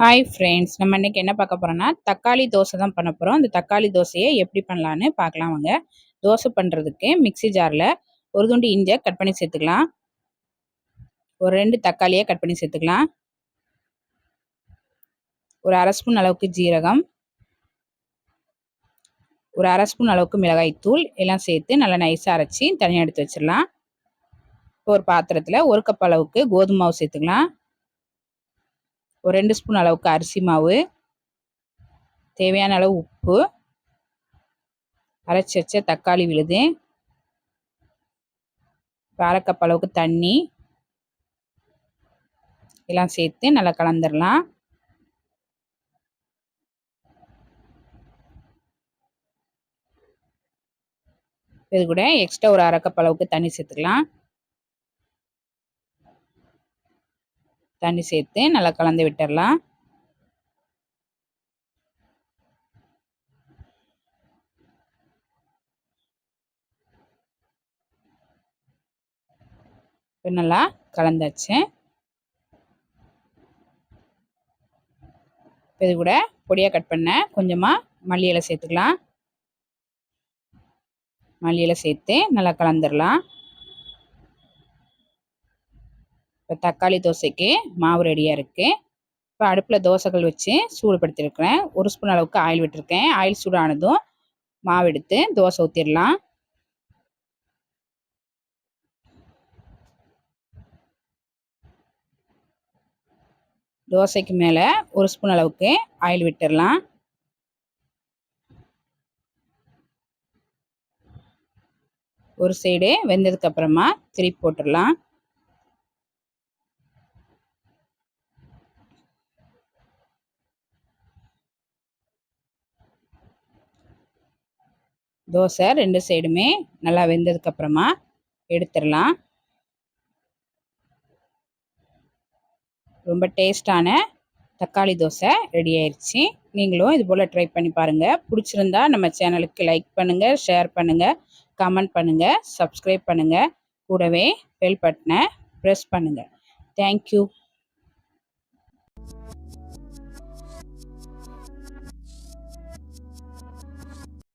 Hi friends நம்ம இன்றைக்கி என்ன பார்க்க போகிறோன்னா தக்காளி தோசை தான் பண்ண போகிறோம் அந்த தக்காளி தோசையை எப்படி பண்ணலான்னு பார்க்கலாம் வாங்க. தோசை பண்ணுறதுக்கு மிக்சி ஜாரில் ஒரு துண்டு இஞ்சை கட் பண்ணி சேர்த்துக்கலாம். ஒரு ரெண்டு தக்காளியை கட் பண்ணி சேர்த்துக்கலாம். ஒரு அரை ஸ்பூன் அளவுக்கு ஜீரகம். ஒரு அரை ஸ்பூன் அளவுக்கு மிளகாய்த்தூள் எல்லாம் சேர்த்து நல்லா நைஸாக அரைச்சி தனியாக எடுத்து வச்சிடலாம். ஒரு பாத்திரத்தில் ஒரு கப் அளவுக்கு கோதுமை சேர்த்துக்கலாம். ஒரு ரெண்டு ஸ்பூன் அளவுக்கு அரிசி மாவு தேவையான அளவு உப்பு அரைச்சி வச்ச தக்காளி விழுது அரைக்கப் அளவுக்கு தண்ணி எல்லாம் சேர்த்து நல்லா கலந்துடலாம் இது கூட எக்ஸ்ட்ரா ஒரு அரைக்கப் அளவுக்கு தண்ணி சேர்த்துக்கலாம். தண்ணி சேர்த்து நல்லா கலந்து விட்டுடலாம் இப்போ நல்லா கலந்தாச்சு. இது கூட பொடியாக கட் பண்ண கொஞ்சமாக மல்லி இலை சேர்த்துக்கலாம். மல்லி இலை சேர்த்து நல்லா கலந்துடலாம் இப்போ தக்காளி தோசைக்கு மாவு ரெடியாக இருக்குது இப்போ அடுப்பில் தோசைகள் வச்சு சூடுபடுத்திருக்கிறேன். ஒரு ஸ்பூன் அளவுக்கு ஆயில் விட்டுருக்கேன். ஆயில் சூடானதும் மாவு எடுத்து தோசை ஊற்றிடலாம் தோசைக்கு மேலே ஒரு ஸ்பூன் அளவுக்கு ஆயில் விட்டுடலாம். ஒரு சைடு வெந்ததுக்கப்புறமா திருப்பி போட்டுடலாம். தோசை ரெண்டு சைடுமே நல்லா வெந்ததுக்கப்புறமா எடுத்துடலாம். ரொம்ப டேஸ்டான தக்காளி தோசை ரெடி ஆயிடுச்சு நீங்களும் இது போல் ட்ரை பண்ணி பாருங்கள் பிடிச்சிருந்தா நம்ம சேனலுக்கு லைக் பண்ணுங்கள் ஷேர் பண்ணுங்கள் கமெண்ட் பண்ணுங்கள் சப்ஸ்கிரைப் பண்ணுங்கள் கூடவே பெல் பட்டனை ப்ரெஸ் பண்ணுங்கள் தேங்க்யூ.